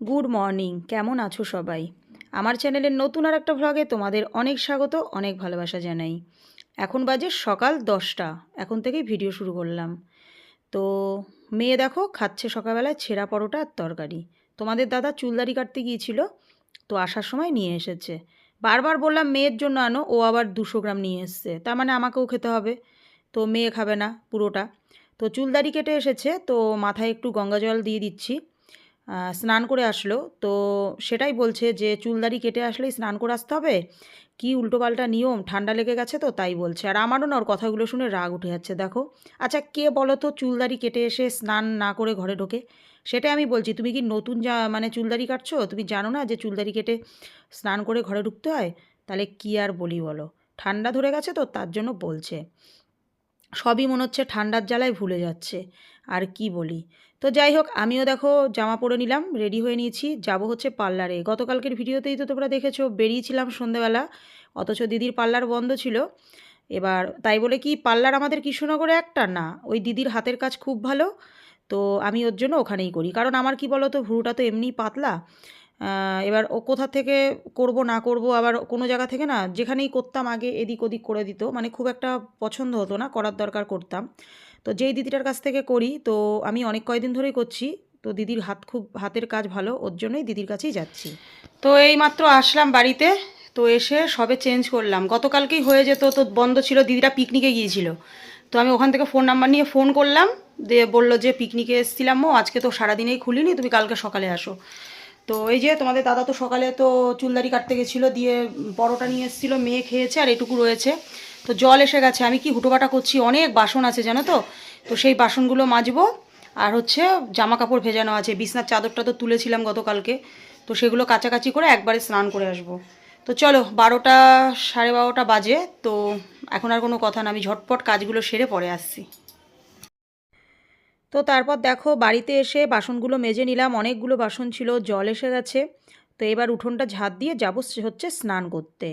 Good morning কেমন আছো সবাই? আমার চ্যানেলের নতুন আর একটা ভ্লগে তোমাদের অনেক স্বাগত, অনেক ভালোবাসা জানাই। এখন বাজে সকাল দশটা, এখন থেকেই ভিডিও শুরু করলাম। তো মেয়ে দেখো, খাচ্ছে সকালবেলায় ছেঁড়া পরোটা আর তরকারি। তোমাদের দাদা চুলদারি কাটতে গিয়েছিল, তো আসার সময় নিয়ে এসেছে। বারবার বললাম, মেয়ের জন্য আনো, ও আবার দুশো গ্রাম নিয়ে এসছে। তার মানে আমাকেও খেতে হবে। তো মেয়ে খাবে না পুরোটা। তো চুলদারি কেটে এসেছে, তো মাথায় একটু গঙ্গা জল দিয়ে দিচ্ছি। স্নান করে আসলো। তো সেটাই বলছে যে চুলদারি কেটে আসলেই স্নান করে আসতে হবে। কি উল্টোপাল্টা নিয়ম? ঠান্ডা লেগে গেছে তো তাই বলছে। আর আমারও না ওর কথাগুলো শুনে রাগ উঠে যাচ্ছে, দেখো। আচ্ছা কে বলো তো চুলদারি কেটে এসে স্নান না করে ঘরে ঢোকে? সেটাই আমি বলছি, তুমি কি নতুন যা মানে চুলদারি কাটছো? তুমি জানো না যে চুলদারি কেটে স্নান করে ঘরে ঢুকতে হয়? তাহলে কি আর বলি বলো? ঠান্ডা ধরে গেছে তো তার জন্য বলছে। সবই মনে হচ্ছে ঠান্ডার জ্বালায় ভুলে যাচ্ছে, আর কি বলি। তো যাই হোক, আমিও দেখো জামা পরে নিলাম রেডি হয়ে নিয়েছি, যাব হচ্ছে পার্লারে। গতকালকের ভিডিওতেই তো তোমরা দেখেছ, বেরিয়েছিলাম সন্ধেবেলা অথচ দিদির পার্লার বন্ধ ছিল। এবার তাই বলে কি, পার্লার আমাদের কৃষ্ণনগরে একটা না, ওই দিদির হাতের কাজ খুব ভালো, তো আমি ওর জন্য ওখানেই করি। কারণ আমার কি বলো তো ভ্রুটা তো এমনিই পাতলা এবার ও কোথা থেকে করব, না করব, আবার কোনো জায়গা থেকে না, যেখানেই করতাম আগে এদিক ওদিক করে দিত। মানে খুব একটা পছন্দ হতো না, করার দরকার করতাম। তো যেই দিদিটার কাছ থেকে করি, তো আমি অনেক কয়দিন ধরেই করছি। তো দিদির হাত খুব, হাতের কাজ ভালো, ওর জন্যই দিদির কাছেই যাচ্ছি। তো এই মাত্র আসলাম বাড়িতে, তো এসে সবে চেঞ্জ করলাম। গতকালকেই হয়ে যেত, তো বন্ধ ছিল দিদিরা পিকনিকে গিয়েছিল। তো আমি ওখান থেকে ফোন নাম্বার নিয়ে ফোন করলাম, দিয়ে বলল যে পিকনিকে এসেছিলাম ও আজকে তো সারাদিনেই খুলিনি, তুমি কালকে সকালে আসো। তো এই যে তোমাদের দাদা তো সকালে তো চুলদারি কাটতে গেছিল, দিয়ে পরোটা নিয়ে এসেছিল, মেয়ে খেয়েছে আর এটুকু রয়েছে। তো জল এসে গেছে। আমি কি হুটোপাটা করছি? অনেক বাসন আছে, জানো তো? তো সেই বাসনগুলো মাজবো। আর হচ্ছে জামা কাপড় ভেজানো আছে। বিছনার চাদরটা তো তুলেছিলাম গতকালকে। তো সেগুলো কাছাকাছি করে একবারে স্নান করে আসব। তো চলো, বারোটা সাড়ে বারোটা বাজে। তো এখন আর কোনো কথা না। আমি ঝটপট কাজগুলো সেরে পরে আসছি। তো তারপর দেখো বাড়িতে এসে বাসনগুলো মেজে নিলাম, অনেকগুলো বাসন ছিল, জল এসে গেছে। তো এবার উঠোনটা ঝাঁত দিয়ে যাব হচ্ছে স্নান করতে।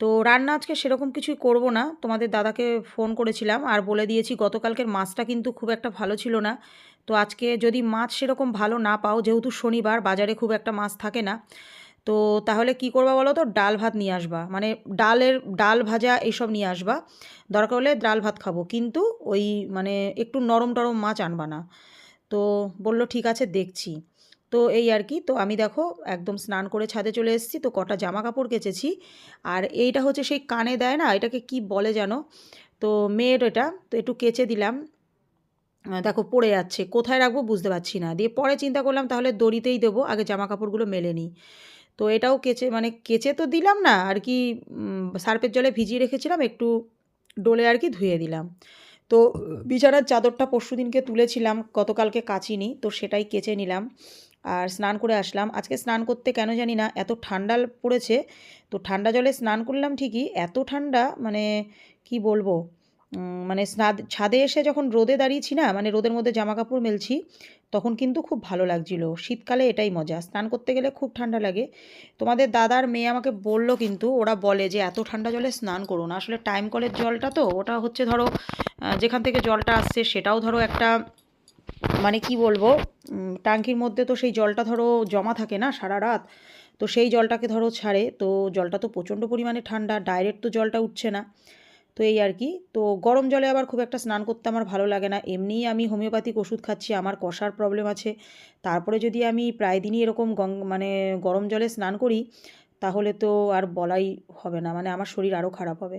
তো রান্না আজকে সেরকম কিছুই করব না, তোমাদের দাদাকে ফোন করেছিলাম আর বলে দিয়েছি গতকালকের মাছটা কিন্তু খুব একটা ভালো ছিল না। তো আজকে যদি মাছ সেরকম ভালো না পাও, যেহেতু শনিবার, বাজারে খুব একটা মাছ থাকে না তো তাহলে কি করবা বলো তো? ডাল ভাত নিয়ে আসবা। মানে ডালের, ডাল ভাজা এইসব নিয়ে আসবা। দরকার হলে ডাল ভাত খাব। কিন্তু ওই মানে একটু নরম টরম মাছ আনবা না। তো বলল, ঠিক আছে, দেখছি। তো এই আর কি। তো আমি দেখো, একদম স্নান করে ছাদে চলে এসেছি। তো কটা জামা কাপড় কেচেছি। আর এইটা হচ্ছে সেই কানে দেয় না? এটাকে কি বলে জানো? তো মেয়ের এটা। তো একটু কেচে দিলাম। দেখো, পড়ে যাচ্ছে। কোথায় রাখব বুঝতে পারছি না। দিয়ে পরে চিন্তা করলাম, তাহলে দড়িতেই দেবো। আগে জামা কাপড়গুলো মেলে নিই। তো এটাও কেচে মানে কেচে তো দিলাম না আর কি উম, সার্ফের জলে ভিজিয়ে রেখেছিলাম একটু ডোলে আর কি ধুয়ে দিলাম। তো বিছানার চাদরটা পরশু দিনকে তুলেছিলাম গতকালকে কাচিনি তো সেটাই কেচে নিলাম আর স্নান করে আসলাম। আজকে স্নান করতে কেন জানি না এত ঠান্ডা পড়েছে তো ঠান্ডা জলে স্নান করলাম ঠিকই এত ঠান্ডা মানে কি বলব? মানে স্নাদ ছাদে এসে যখন রোদে দাঁড়িয়েছি না মানে রোদের মধ্যে জামা কাপড় মেলছি, তখন কিন্তু খুব ভালো লাগছিল। শীতকালে এটাই মজা। স্নান করতে গেলে খুব ঠান্ডা লাগে। তোমাদের দাদার মেয়ে আমাকে বলল কিন্তু, ওরা বলে যে এত ঠান্ডা জলে স্নান করো না। আসলে টাইম কলের জলটা তো, ওটা হচ্ছে ধরো যেখান থেকে জলটা আসছে সেটাও ধরো একটা মানে কি বলব ট্যাঙ্কির মধ্যে তো সেই জলটা ধরো জমা থাকে না সারা রাত, তো সেই জলটাকে ধরো ছাড়ে। তো জলটা তো প্রচণ্ড পরিমাণে ঠান্ডা, ডাইরেক্ট তো জলটা উঠছে না। তো এই আর কি। তো গরম জলে আবার খুব একটা স্নান করতে আমার ভালো লাগে না। এমনিই আমি হোমিওপ্যাথিক ওষুধ খাচ্ছি, আমার কষার প্রবলেম আছে। তারপরে যদি আমি প্রায় দিনই এরকম মানে গরম জলে স্নান করি, তাহলে তো আর বলাই হবে না মানে আমার শরীর আরও খারাপ হবে।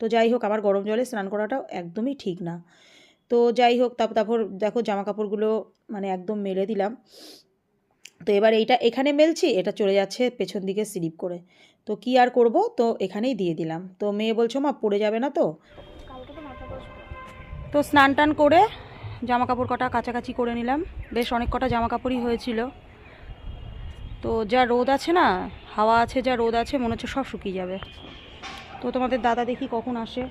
তো যাই হোক আমার গরম জলে স্নান করাটা একদমই ঠিক না। তো যাই হোক তারপর তারপর দেখো জামা কাপড়গুলো মানে একদম মেলে দিলাম। তো এবার এইটা, এখানে মেলছি, এটা চলে যাচ্ছে পেছন দিকে স্লিপ করে। তো কি আর করব? তো এখানেই দিয়ে দিলাম। তো মেয়ে বলছো মা পড়ে যাবে না তো? তো স্নান টান করে জামা কাপড় কটা কাছাকাছি করে নিলাম। বেশ অনেক কটা জামা কাপড়ই হয়েছিল। তো যা রোদ আছে না হাওয়া আছে যা রোদ আছে মনে হচ্ছে সব শুকিয়ে যাবে। তো তোমাদের দাদা দেখি কখন আসে।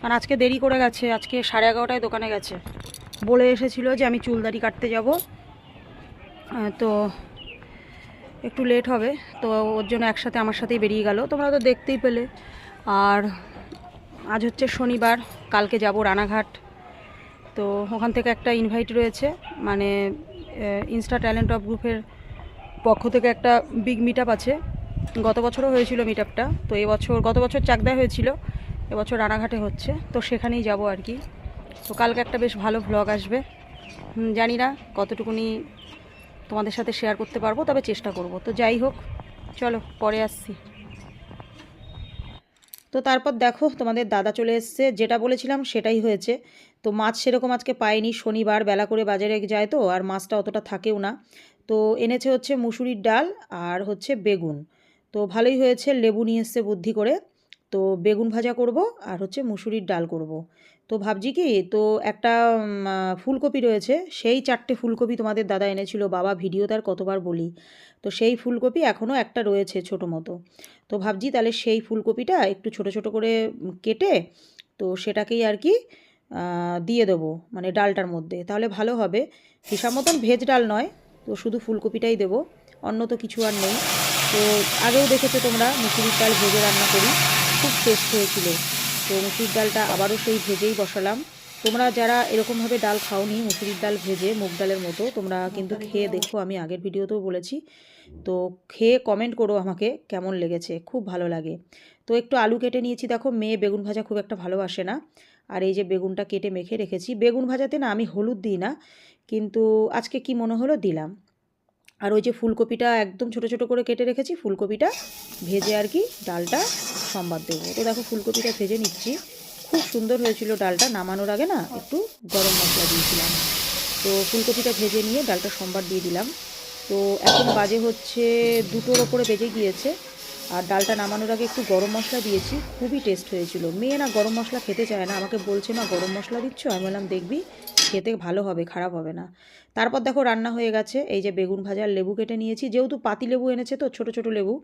কারণ আজকে দেরি করে গেছে আজকে সাড়ে এগারোটায় দোকানে গেছে। বলে এসেছিল যে আমি চুলদারি কাটতে যাব। তো একটু লেট হবে, তো ওর জন্য একসাথে আমার সাথেই বেরিয়ে গেল। তোমরা তো দেখতেই পেলে। আর আজ হচ্ছে শনিবার, কালকে যাব রানাঘাট। তো ওখান থেকে একটা ইনভাইট রয়েছে মানে ইনস্টা ট্যালেন্ট অফ গ্রুপের পক্ষ থেকে একটা বিগ মিট আছে। গত বছরও হয়েছিল মিট আপটা তো এবছর গত বছর চাকদায় হয়েছিল এবছর রানাঘাটে হচ্ছে, তো সেখানেই যাব আর কি। তো কালকে একটা বেশ ভালো ভ্লগ আসবে। জানি না কতটুকুনি তোমাদের সাথে শেয়ার করতে পারব, তবে চেষ্টা করব। তো যাই হোক, চলো, পরে আসছি। তো তারপর দেখো, তোমাদের দাদা চলে এসছে। যেটা বলেছিলাম, সেটাই হয়েছে। তো মাছ সেরকম আজকে পাইনি, শনিবার বেলা করে বাজারে যায় তো, আর মাছটা অতটা থাকেও না। তো এনেছে হচ্ছে মুসুরির ডাল আর হচ্ছে বেগুন। তো ভালোই হয়েছে, লেবু নিয়ে এসছে বুদ্ধি করে। তো বেগুন ভাজা করব আর হচ্ছে মুসুরির ডাল করব। তো ভাবছি কি, তো একটা ফুলকপি রয়েছে, সেই চারটে ফুলকপি তোমাদের দাদা এনেছিল, বাবা ভিডিও তার কতবার বলি। তো সেই ফুলকপি এখনও একটা রয়েছে ছোটো মতো। তো ভাবছি তাহলে সেই ফুলকপিটা একটু ছোট ছোট করে কেটে, তো সেটাকেই আর কি দিয়ে দেবো মানে ডালটার মধ্যে। তাহলে ভালো হবে। হিসাব মতন ভেজ ডাল নয়, তো শুধু ফুলকপিটাই দেবো। অন্য তো কিছু আর নেই। তো আগেও দেখেছ তোমরা, মুসুরির ডাল ভেজে রান্না করি। খুব টেস্ট হয়েছিল। তো মুসুরির ডালটা আবারও সেই ভেজেই বসালাম। তোমরা যারা এরকমভাবে ডাল খাওনি, মুসুরির ডাল ভেজে মুগ ডালের মতো, তোমরা কিন্তু খেয়ে দেখো, আমি আগের ভিডিওতেও বলেছি। তো খেয়ে কমেন্ট করো আমাকে কেমন লেগেছে, খুব ভালো লাগে। তো একটু আলু কেটে নিয়েছি, দেখো মেয়ে বেগুন ভাজা খুব একটা ভালোবাসে না। আর এই যে বেগুনটা কেটে মেখে রেখেছি, বেগুন ভাজাতে না আমি হলুদ দিই না, কিন্তু আজকে কি মনে হলো দিলাম। আর ওই যে ফুলকপিটা একদম ছোট ছোট করে কেটে রেখেছি, ফুলকপিটা ভেজে আর কি ডালটা সম্বাদ দেবো। তো দেখো, ফুলকপিটা ভেজে নিচ্ছি। খুব সুন্দর হয়েছিল ডালটা। নামানোর আগে না একটু গরম মশলা দিয়েছিলাম। তো ফুলকপিটা ভেজে নিয়ে ডালটা সম্বাদ দিয়ে দিলাম। তো এখন বাজে হচ্ছে দুটোর ওপরে বেজে গিয়েছে। আর ডালটা নামানোর আগে একটু গরম মশলা দিয়েছি। খুবই টেস্ট হয়েছিল। মেয়ে না গরম মশলা খেতে চায় না। আমাকে বলছে, মা, গরম মশলা দিচ্ছ? আমি বললাম, দেখবি, খেতে ভালো হবে, খারাপ হবে না। তারপর দেখো, রান্না হয়ে গেছে। এই যে বেগুন ভাজার লেবু কেটে নিয়েছি। যেহেতু পাতি লেবু এনেছে তো, ছোট ছোট লেবু।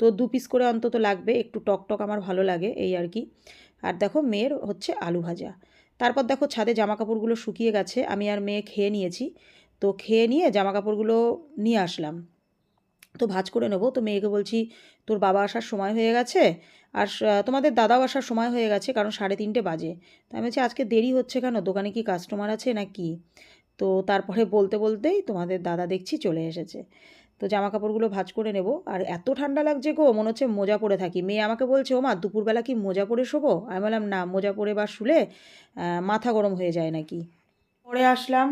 তো দু পিস করে অন্তত লাগবে, একটু টক টক আমার ভালো লাগে এই আর কি। আর দেখো মেয়ের হচ্ছে আলু ভাজা। তারপর দেখো ছাদে জামা কাপড়গুলো শুকিয়ে গেছে, আমি আর মেয়ে খেয়ে নিয়েছি। তো খেয়ে নিয়ে জামা কাপড়গুলো নিয়ে আসলাম। তো ভাজ করে নেব। তো মেয়েকে বলছি, তোর বাবা আসার সময় হয়ে গেছে, আর তোমাদের দাদাও আসার সময় হয়ে গেছে, কারণ সাড়ে তিনটে বাজে। তো আমি বলছি, আজকে দেরি হচ্ছে কেন? দোকানে কি কাস্টমার আছে না কি? তো তারপরে বলতে বলতেই তোমাদের দাদা দেখছি চলে এসেছে। তো জামা কাপড়গুলো ভাজ করে নেব। আর এত ঠান্ডা লাগছে গো মনে হচ্ছে মোজা পরে থাকি। মেয়ে আমাকে বলছে ও মা দুপুরবেলা কি মোজা পরে শোবো? আমি বললাম না মোজা পরে বা শুলে মাথা গরম হয়ে যায় নাকি। পরে আসলাম।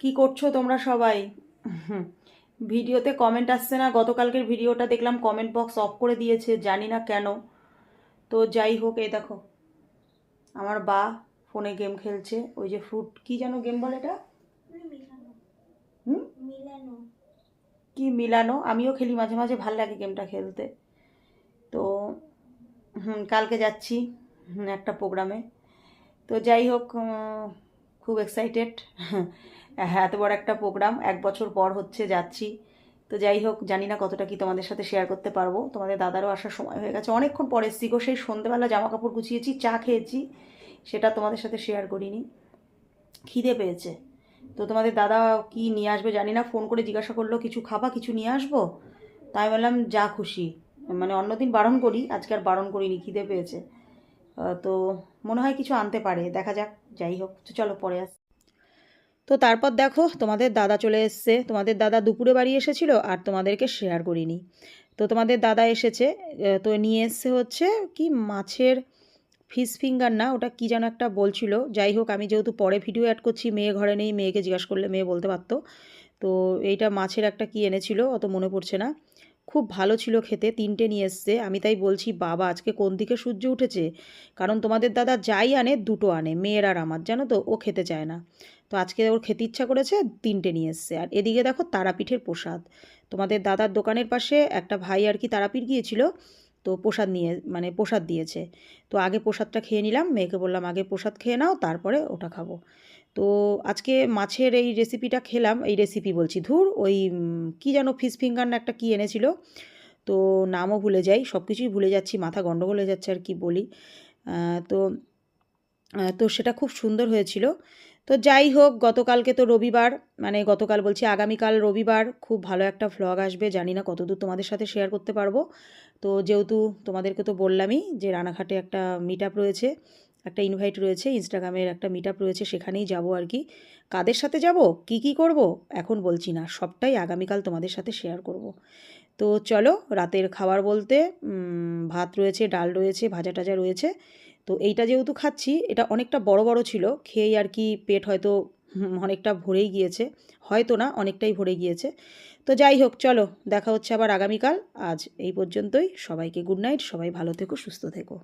কি করছ তোমরা সবাই? হুম, ভিডিওতে কমেন্ট আসছে না। গতকালকের ভিডিওটা দেখলাম কমেন্ট বক্স অফ করে দিয়েছে জানি না কেন। তো যাই হোক এই দেখো। আমার বা ফোনে গেম খেলছে ওই যে ফ্রুট কি যেন গেম বলে এটা? হুম? মিলানো। কি মিলানো? আমিও খেলি মাঝে মাঝে, ভালো লাগে গেমটা খেলতে। তো, হুম, কালকে যাচ্ছি একটা প্রোগ্রামে তো যাই হোক খুব এক্সাইটেড এত বড় একটা প্রোগ্রাম এক বছর পর হচ্ছে যাচ্ছি। তো যাই হোক, জানি না কতটা কি তোমাদের সাথে শেয়ার করতে পারব। তোমাদের দাদারও আসার সময় হয়ে গেছে। অনেকক্ষণ পরে এসছি গো, সেই সন্ধ্যেবেলা জামা কাপড় গুছিয়েছি, চা খেয়েছি, সেটা তোমাদের সাথে শেয়ার করিনি। খিদে পেয়েছে। তো তোমাদের দাদা কি নিয়ে আসবে জানি না ফোন করে জিজ্ঞাসা করল, কিছু খাবা, কিছু নিয়ে আসব? তাই বললাম, যা খুশি। মানে অন্যদিন বারণ করি, আজকে আর বারণ করিনি, খিদে পেয়েছে। তো মনে হয় কিছু আনতে পারে, দেখা যাক, যাই হোক চলো পরে আস। তো তারপর দেখো, তোমাদের দাদা চলে এসছে। তোমাদের দাদা দুপুরে বাড়ি এসেছিল আর তোমাদেরকে শেয়ার করিনি। তো তোমাদের দাদা এসেছে তো নিয়ে এসছে হচ্ছে কি, মাছের ফিশ ফিঙ্গার না, ওটা কি যেন একটা বলছিল। যাই হোক, আমি যেহেতু পরে ভিডিও অ্যাড করছি, মেয়ে ঘরে নেই, মেয়েকে জিজ্ঞাসা করলে মেয়ে বলতে পারতো। তো এইটা মাছের একটা কি এনেছিল, অত মনে পড়ছে না। খুব ভালো ছিল খেতে, তিনটে নিয়ে এসছে। আমি তাই বলছি, বাবা, আজকে কোন দিকে সূর্য উঠেছে? কারণ তোমাদের দাদা যাই আনে, দুটো আনে, মেয়ের আর আমার। জানো তো, ও খেতে চায় না। তো আজকে ওর খেতে ইচ্ছা করেছে, তিনটে নিয়ে এসছে। আর এদিকে দেখো, তারাপীঠের প্রসাদ। তোমাদের দাদার দোকানের পাশে একটা ভাই আর কি তারাপীঠ গিয়েছিল। তো প্রসাদ নিয়ে মানে প্রসাদ দিয়েছে। তো আগে প্রসাদটা খেয়ে নিলাম, মেয়েকে বললাম, আগে প্রসাদ খেয়ে নাও, তারপরে ওটা খাব। তো আজকে মাছের এই রেসিপিটা খেলাম, এই রেসিপি বলছি। ধুর, ওই কি যেন ফিশ ফিঙ্গার না একটা কী এনেছিল? তো নামও ভুলে যাই সব কিছুই ভুলে যাচ্ছি, মাথা গণ্ডগোল হয়ে যাচ্ছে আর কি বলি। তো তো সেটা খুব সুন্দর হয়েছিল। তো যাই হোক, গতকালকে তো রবিবার মানে গতকাল বলছি আগামীকাল রবিবার, খুব ভালো একটা ভ্লগ আসবে, জানি না কতদূর তোমাদের সাথে শেয়ার করতে পারব। তো যেহেতু তোমাদেরকে তো বললামই যে রানাঘাটে একটা মিট রয়েছে, একটা ইনভাইট রয়েছে ইনস্টাগ্রামের একটা মিট রয়েছে, সেখানেই যাব আর কি। কাদের সাথে যাব? কি কি করব? এখন বলছি না, সবটাই আগামীকাল তোমাদের সাথে শেয়ার করব। তো চলো, রাতের খাবার বলতে ভাত রয়েছে, ডাল রয়েছে ভাজা টাজা রয়েছে তো এইটা যেহেতু খাচ্ছি, এটা অনেকটা বড় বড় ছিল, খেয়েই আর কি পেট হয়তো অনেকটা ভরেই গিয়েছে, হয়তো না, অনেকটাই ভরে গিয়েছে। তো যাই হোক, চলো, দেখা হচ্ছে আবার আগামীকাল। আজ এই পর্যন্তই, সবাইকে গুড নাইট সবাই ভালো থেকো, সুস্থ থেকো।